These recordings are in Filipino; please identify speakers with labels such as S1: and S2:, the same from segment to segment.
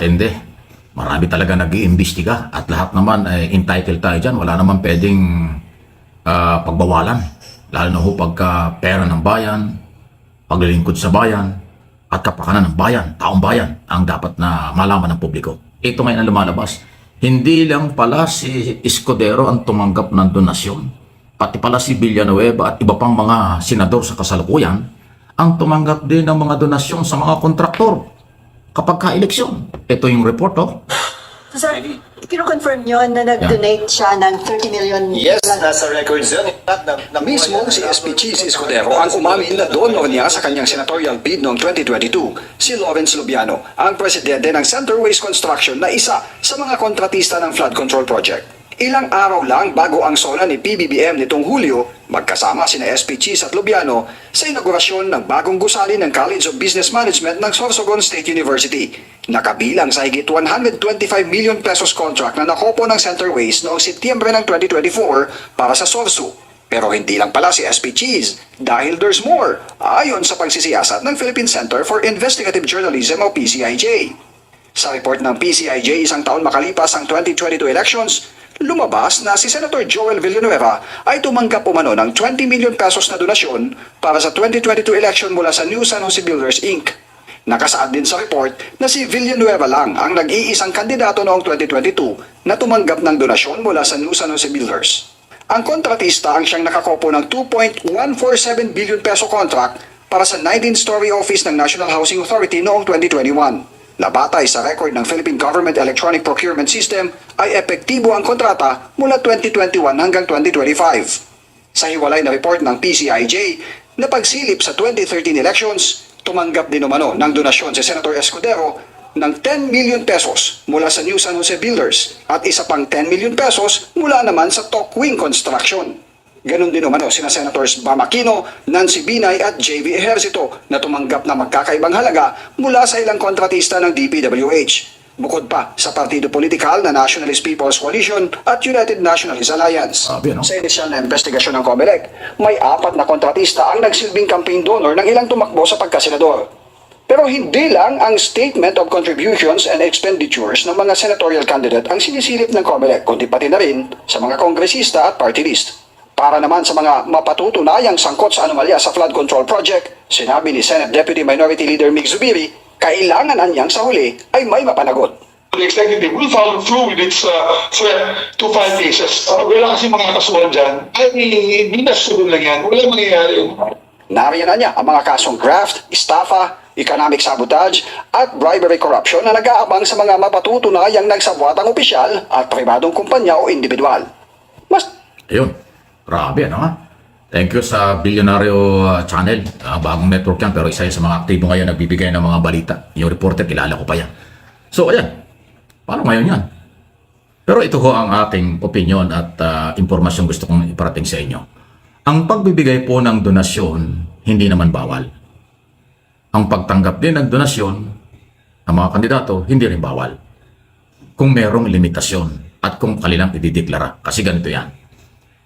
S1: atende. Marami talaga nag-iimbestiga at lahat naman ay entitled tayo dyan. Wala naman pwedeng ah, pagbawalan. Lalo na ho pagka pera ng bayan, paglilingkod sa bayan, at kapakanan ng bayan, taong bayan, ang dapat na malaman ng publiko. Ito ngayon ang lumalabas. Hindi lang pala si Escudero ang tumanggap ng donasyon. Pati pala si Villanueva at iba pang mga senador sa kasalukuyan ang tumanggap din ng mga donasyon sa mga kontraktor kapag ka-eleksyon. Ito yung report, oh.
S2: So, sir, kino-confirm nyo na nag-donate siya ng 30 million
S3: Yes, nasa records yun. At na, na,
S4: Mismo si SP Cheese Escudero ang umamin na donor niya sa kanyang senatorial bid noong 2022, si Lawrence Lubiano, ang presidente ng Center Waste Construction na isa sa mga kontratista ng flood control project. Ilang araw lang bago ang sola ni PBBM nitong Hulyo, magkasama sina SP Cheese at Lubiano sa inaugurasyon ng bagong gusali ng College of Business Management ng Sorsogon State University. Nakabilang sa higit 125 million pesos contract na nakopo ng Center Waste noong Setyembre ng 2024 para sa Sorso. Pero hindi lang pala si SP Cheese dahil there's more ayon sa pagsisiyasat ng Philippine Center for Investigative Journalism o PCIJ. Sa report ng PCIJ isang taon makalipas ang 2022 elections, lumabas na si Senator Joel Villanueva ay tumanggap umano ng 20 million pesos na donasyon para sa 2022 election mula sa New San Jose Builders Inc. Nakasaad din sa report na si Villanueva lang ang nag-iisang kandidato noong 2022 na tumanggap ng donasyon mula sa New San Jose Builders. Ang kontratista ang siyang nakakopo ng 2.147 billion peso contract para sa 19-story office ng National Housing Authority noong 2021. Nabatay sa record ng Philippine Government Electronic Procurement System ay epektibo ang kontrata mula 2021 hanggang 2025. Sa hiwalay na report ng PCIJ na pagsilip sa 2013 elections, tumanggap din umano ng donasyon si Senator Escudero ng 10 million pesos mula sa New San Jose Builders at isa pang 10 million pesos mula naman sa Talkwing Construction. Ganon din umano sina Senators Bam Aquino, Nancy Binay at JV Ejercito na tumanggap na magkakaibang halaga mula sa ilang kontratista ng DPWH. Bukod pa sa partido politikal na Nationalist People's Coalition at United Nationalist Alliance.
S1: Sabi, no?
S4: Sa inisyal na investigasyon ng COMELEC, may apat na kontratista ang nagsilbing campaign donor ng ilang tumakbo sa pagkasenador. Pero hindi lang ang Statement of Contributions and Expenditures ng mga senatorial candidate ang sinisilip ng COMELEC, kundi pati na rin sa mga kongresista at party list. Para naman sa mga mapatutunayang sangkot sa anomalya sa flood control project, sinabi ni Senate Deputy Minority Leader Mig Zubiri, kailangan anyang sa huli ay may mapanagot.
S5: the executive will follow through with its uh, threat to file cases. Uh, wala kasi mga kasuhan dyan. Ay, hindi na susunod lang yan. Wala mangyayari
S4: Nariyan na niya ang mga kasong graft, estafa, economic sabotage at bribery corruption na nag-aabang sa mga mapatutunayang nagsabwatang opisyal at pribadong kumpanya o individual. Mas
S1: Ayun. Grabe, ano ha? Thank you sa Billionario uh, Channel. Ah, bagong network yan, pero isa yan sa mga aktibo ngayon nagbibigay ng mga balita. Yung reporter, kilala ko pa yan. So, ayan. Paano ngayon yan? Pero ito ho ang ating opinion at ah, impormasyon gusto kong iparating sa inyo. Ang pagbibigay po ng donasyon, hindi naman bawal. Ang pagtanggap din ng donasyon ng mga kandidato, hindi rin bawal. Kung merong limitasyon at kung kanilang idideklara. Kasi ganito yan.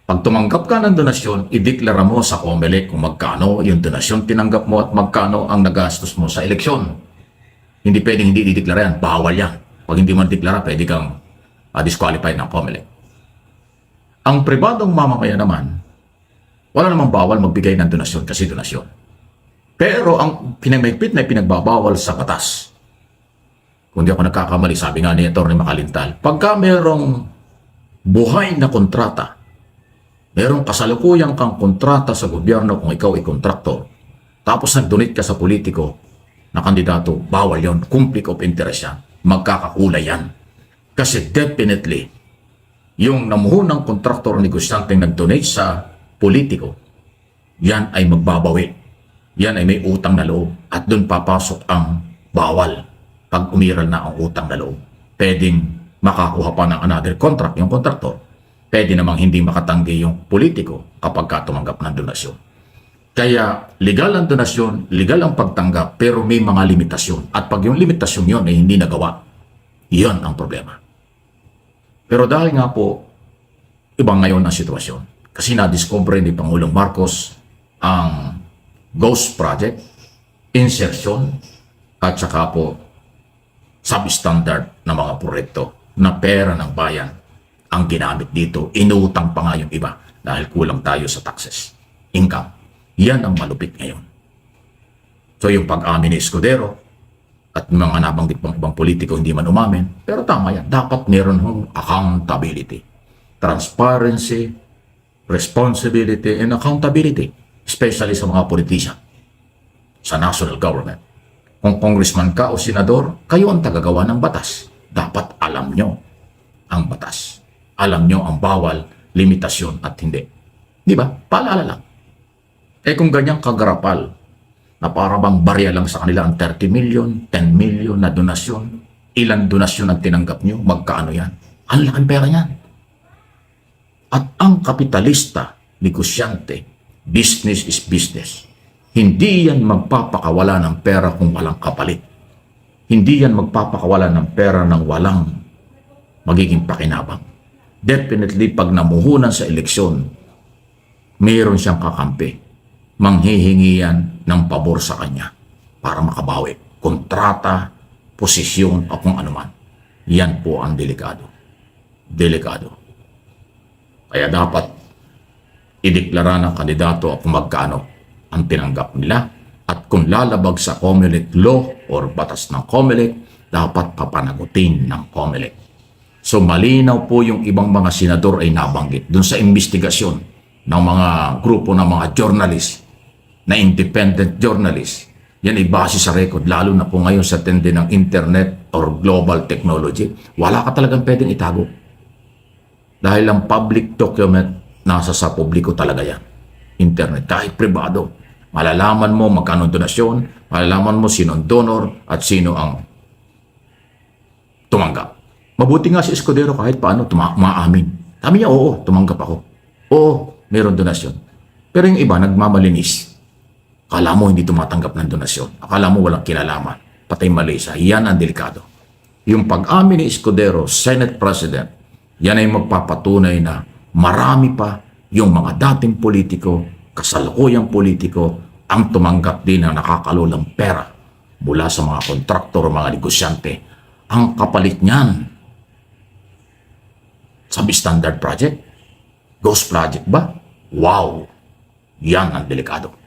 S1: Pag tumanggap ka ng donasyon, ideklara mo sa COMELEC kung magkano yung donasyon tinanggap mo at magkano ang nagastos mo sa eleksyon. Hindi pwedeng hindi ideklara yan. Bawal yan. Pag hindi mo deklara, pwede kang uh, disqualified ng COMELEC. Ang pribadong mamamayan naman, wala namang bawal magbigay ng donasyon kasi donasyon. Pero ang pinagmaigpit na pinagbabawal sa batas, kung di ako nagkakamali, sabi nga ni Atty. Makalintal, pagka merong buhay na kontrata, merong kasalukuyang kang kontrata sa gobyerno kung ikaw ay kontraktor, tapos nag-donate ka sa politiko na kandidato, bawal yon conflict of interest yan, magkakakulay yan. Kasi definitely, yung namuhunang kontraktor o negosyante nag-donate sa politiko, yan ay magbabawi. Yan ay may utang na loob at doon papasok ang bawal pag umiral na ang utang na loob. Pwedeng makakuha pa ng another contract yung kontraktor. Pwede namang hindi makatanggi yung politiko kapag ka tumanggap ng donasyon. Kaya legal ang donasyon, legal ang pagtanggap, pero may mga limitasyon. At pag yung limitasyon yon ay hindi nagawa, yon ang problema. Pero dahil nga po, iba ngayon ang sitwasyon. Kasi na-discover ni Pangulong Marcos ang Ghost Project, insertion, at saka po substandard na mga proyekto na pera ng bayan ang ginamit dito. Inutang pa nga yung iba dahil kulang tayo sa taxes. Income. Yan ang malupit ngayon. So yung pag-amin ni Escudero at mga nabanggit pang ibang politiko hindi man umamin, pero tama yan. Dapat meron hong accountability. Transparency, responsibility, and accountability. Especially sa mga politician sa national government. Kung congressman ka o senador, kayo ang tagagawa ng batas. Dapat alam nyo ang batas. Alam nyo ang bawal, limitasyon at hindi. Di ba? Paalala lang. Eh kung ganyang kagarapal, na para bang barya lang sa kanila ang 30 million, 10 million na donasyon, ilan donasyon ang tinanggap nyo, magkaano yan? Ang laking pera yan. At ang kapitalista, negosyante, business is business. Hindi yan magpapakawala ng pera kung walang kapalit. Hindi yan magpapakawala ng pera ng walang magiging pakinabang. Definitely, pag namuhunan sa eleksyon, mayroon siyang kakampi. Manghihingi yan ng pabor sa kanya para makabawi. Kontrata, posisyon, o kung anuman. Yan po ang delikado. Delikado. Kaya dapat ideklara ng kandidato kung magkano ang tinanggap nila at kung lalabag sa COMELEC law or batas ng COMELEC, dapat papanagutin ng COMELEC. So malinaw po yung ibang mga senador ay nabanggit dun sa investigasyon ng mga grupo ng mga journalist na independent journalist. Yan ay base sa record, lalo na po ngayon sa tindi ng internet or global technology. Wala ka talagang pwedeng itago. Dahil ang public document, nasa sa publiko talaga yan. Internet, kahit privado. Malalaman mo magkano donasyon, malalaman mo sino ang donor at sino ang tumanggap. Mabuti nga si Escudero kahit paano tuma- maamin. Sabi niya, oo, tumanggap ako. Oo, meron donasyon. Pero yung iba, nagmamalinis. Akala mo hindi tumatanggap ng donasyon. Akala mo walang kinalaman. Patay mali siya. Yan ang delikado. Yung pag-amin ni Escudero, Senate President, yan ay magpapatunay na marami pa yung mga dating politiko, kasalukuyang politiko, ang tumanggap din ng nakakalulang pera mula sa mga kontraktor o mga negosyante. Ang kapalit niyan, substandard project? Ghost project ba? Wow! Yan ang delikado.